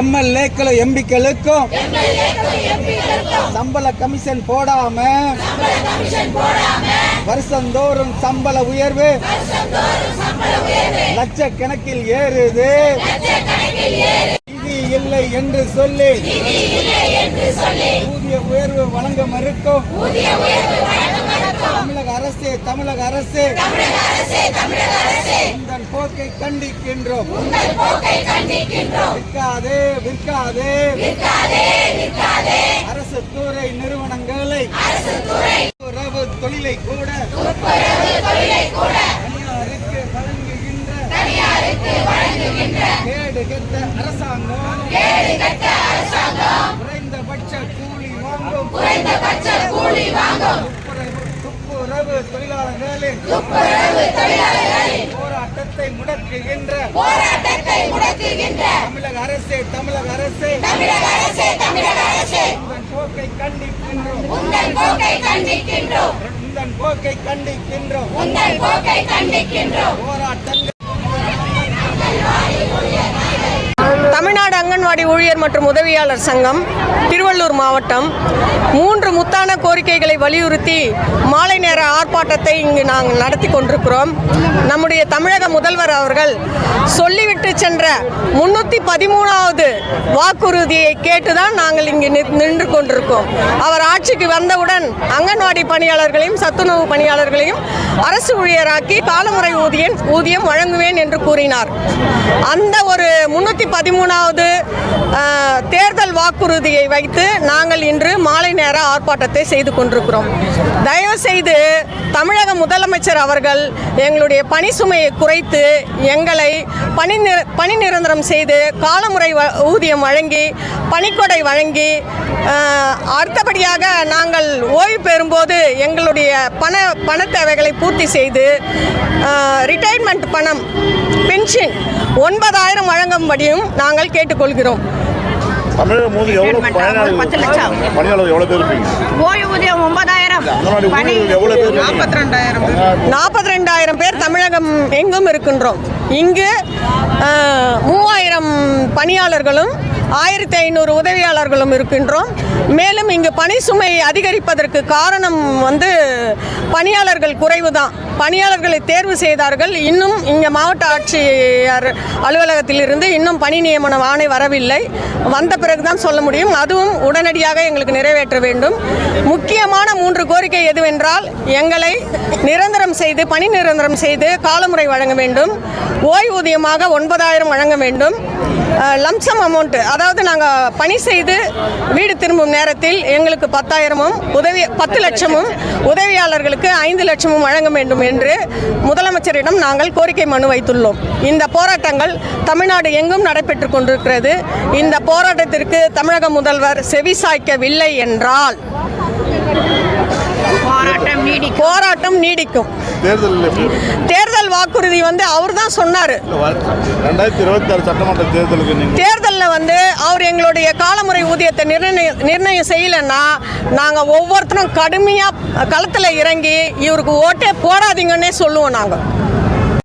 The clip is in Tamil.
எம்எல்ஏக்களும் எம்பிக்களுக்கும் சம்பள கமிஷன் போடாம வருஷந்தோறும் சம்பள உயர்வு லட்சக்கணக்கில் ஏறுது. இது இல்லை என்று சொல்லி ஊதிய உயர்வு வழங்க மறுக்கும். தமிழக அரசு தமிழக அரசு. உந்தன் போக்கை கண்டிக்கின்றோம். விற்காதே விற்காதே. அரசு துறை நிறுவனங்களை உறவு தொழிலை கூட தனியாருக்கு வழங்குகின்ற கேடு கெட்ட அரசாங்கம் குறைந்தபட்ச கூலி வாங்கும் குறைந்தபட்ச கூலி வாங்கும் துப்புரவு தொழிலாளர்களின் போராட்டத்தை முடக்குகின்ற போராட்டத்தை முடக்குகின்ற தமிழக அரசே தமிழக அரசே. தமிழக அரசே தமிழக அரசே. உங்கள் போக்கை கண்டிக்கின்றோம். உங்கள் போக்கை கண்டிக்கின்றோம். உங்கள் போக்கை கண்டிக்கின்றோம். உங்கள் போக்கை கண்டிக்கின்றோம். போராட்டங்கள் தமிழ்நாடு அங்கன்வாடி ஊழியர் மற்றும் உதவியாளர் சங்கம் திருவள்ளூர் மாவட்டம். மூன்று முத்தான கோரிக்கைகளை வலியுறுத்தி மாலை நேர ஆர்ப்பாட்டத்தை இங்கு நாங்கள் நடத்தி கொண்டிருக்கிறோம். நம்முடைய தமிழக முதல்வர் அவர்கள் சொல்லிவிட்டு சென்ற முன்னூற்றி பதிமூணாவது வாக்குறுதியை கேட்டுதான் நாங்கள் இங்கு நின்று கொண்டிருக்கோம். அவர் ஆட்சிக்கு வந்தவுடன் அங்கன்வாடி பணியாளர்களையும் சத்துணவு பணியாளர்களையும் அரசு ஊழியராக்கி காலமுறை ஊதியம் ஊதியம் வழங்குவேன் என்று கூறினார். அந்த ஒரு முன்னூற்றி பதிமூணாவது தேர்தல் வாக்குறுதியை வைத்து நாங்கள் இன்று மாலை நேர ஆர்ப்பாட்டத்தை செய்து கொண்டிருக்கிறோம். தயவு செய்து தமிழக முதலமைச்சர் அவர்கள் எங்களுடைய பணி சுமையை குறைத்து எங்களை பணி நிர- பணி நிரந்தரம் செய்து காலமுறை வ- ஊதியம் வழங்கி பணிக்கொடை வழங்கி அடுத்தபடியாக நாங்கள் ஓய்வு பெறும்போது எங்களுடைய பண பண தேவைகளை பூர்த்தி செய்து ரிட்டையர்மெண்ட் பணம் பென்ஷன் ஒன்பதாயிரம் வழங்கும்படியும் நாங்கள் கேட்டுக்கொள்கிறோம். தமிழக மோதி எவ்வளவு பயனாளி பத்து லட்சம். பணியாளர் எவ்வளவு பேர் இருப்பீங்க? ஓய்வூதியம் ஒன்பதாயிரம். எவ்வளவு பேர்? நாற்பத்தி ரெண்டாயிரம் நாற்பத்தி ரெண்டாயிரம் பேர் தமிழகம் எங்கும் இருக்கின்றோம். இங்கு மூவாயிரம் பணியாளர்களும் ஆயிரத்தி ஐநூறு உதவியாளர்களும் இருக்கின்றோம். மேலும் இங்கு பணி சுமை அதிகரிப்பதற்கு காரணம் வந்து பணியாளர்கள் குறைவு தான் பணியாளர்களை தேர்வு செய்தார்கள். இன்னும் இங்கே மாவட்ட ஆட்சியர் அலுவலகத்தில் இருந்து இன்னும் பணி நியமன ஆணை வரவில்லை. வந்த பிறகுதான் சொல்ல முடியும். அதுவும் உடனடியாக எங்களுக்கு நிறைவேற்ற வேண்டும். முக்கியமான மூன்று கோரிக்கை எதுவென்றால் எங்களை நிரந்தரம் செய்து பணி நிரந்தரம் செய்து காலமுறை வழங்க வேண்டும். ஓய்வூதியமாக ஒன்பதாயிரம் வழங்க வேண்டும். லம்சம் அமௌண்ட் அதாவது நாங்கள் பணி செய்து வீடு திரும்பும் நேரத்தில் எங்களுக்கு பத்தாயிரமும் உதவி பத்து லட்சமும் உதவியாளர்களுக்கு ஐந்து லட்சமும் வழங்க வேண்டும் என்று முதலமைச்சரிடம் நாங்கள் கோரிக்கை மனு வைத்துள்ளோம். இந்த போராட்டங்கள் தமிழ்நாடு எங்கும் நடைபெற்று கொண்டிருக்கிறது. இந்த போராட்டத்திற்கு தமிழக முதல்வர் செவிசாய்க்கவில்லை என்றால் போராட்டம் நீடிக்கும்? தேர்தல் வாக்குறுதி வந்து அவர் தான் சொன்னார். ரெண்டாயிரத்தி சட்டமன்ற தேர்தலுக்கு தேர்தலில் வந்து அவர் எங்களுடைய காலமுறை ஊதியத்தை நிர்ணய நிர்ணயம் செய்யலைன்னா நாங்கள் ஒவ்வொருத்தரும் கடுமையாக களத்தில் இறங்கி இவருக்கு ஓட்டே போடாதீங்கன்னே சொல்லுவோம் நாங்கள்